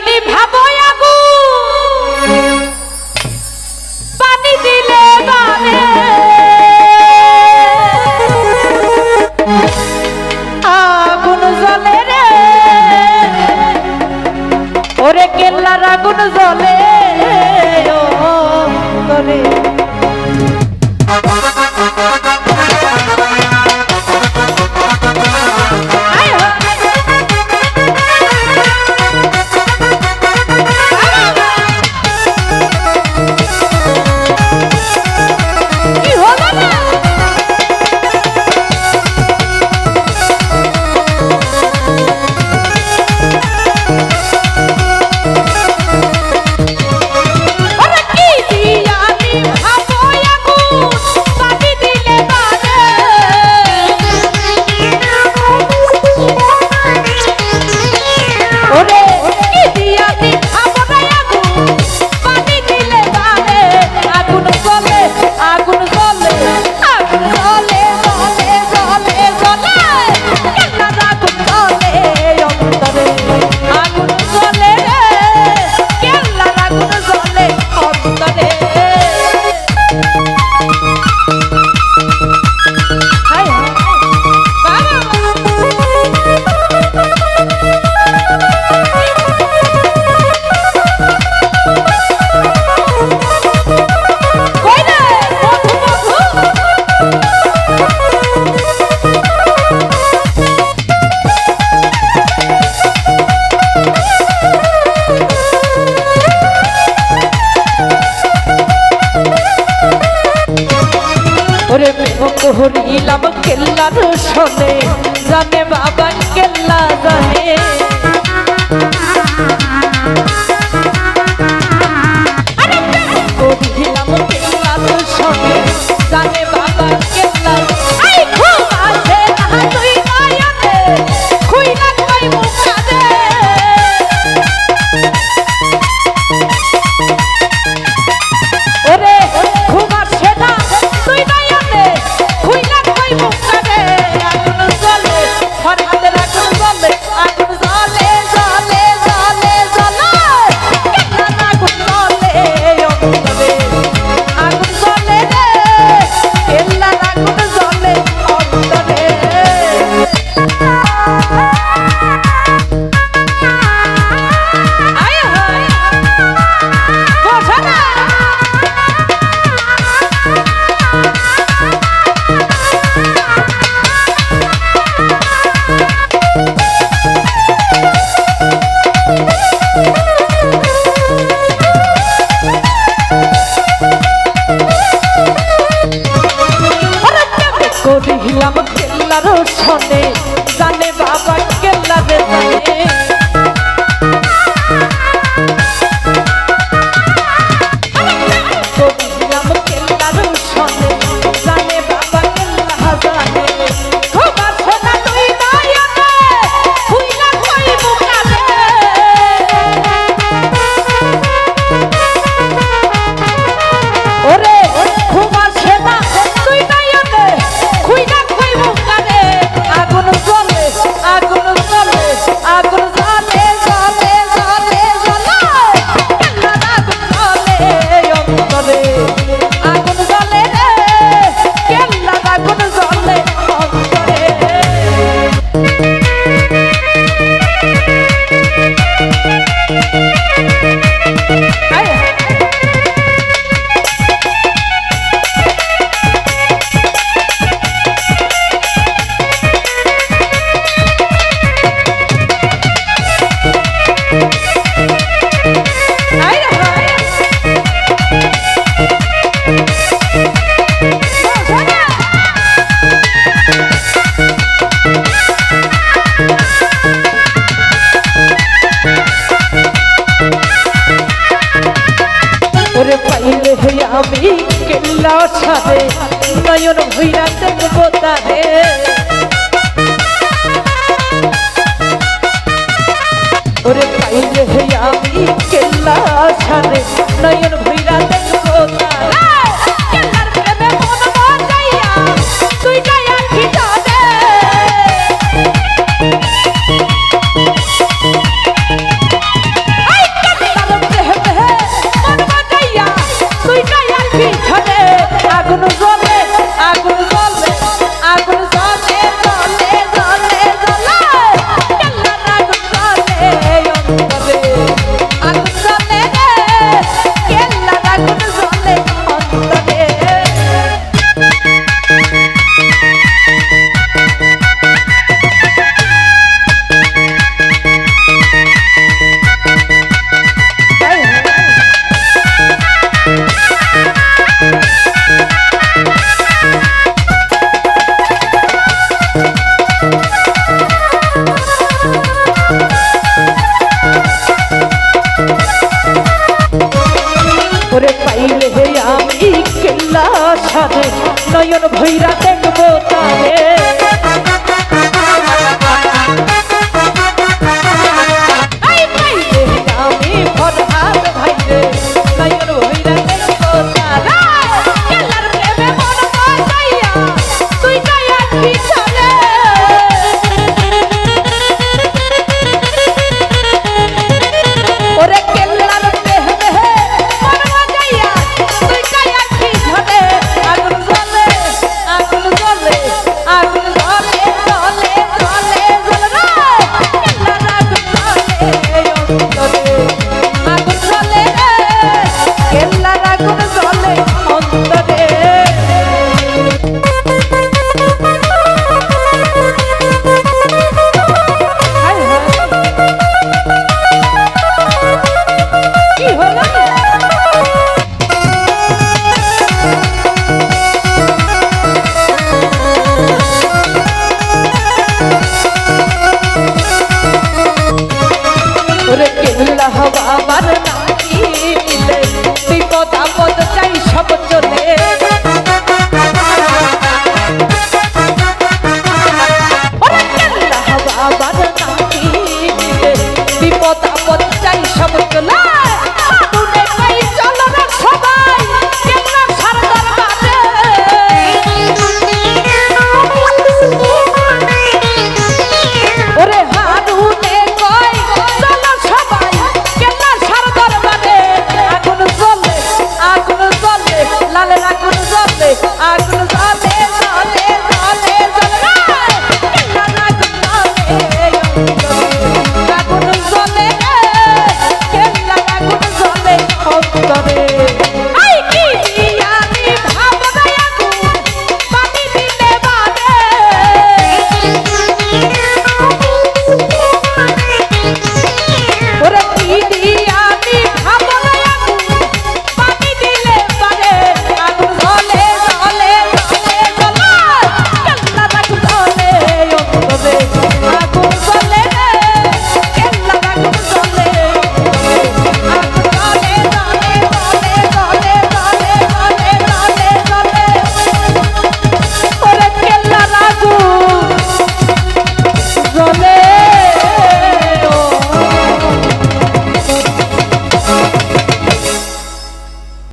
যদি ভাবো আগু পানি দিলে বারে আগুন জলে রে। ওরে কেল্লার আগুন জলে ওরে মুখ হরিলাম কেল্লার সনে জানে বাবা কেল্লা জানে। নয়ন ভৈরাতে 可以的。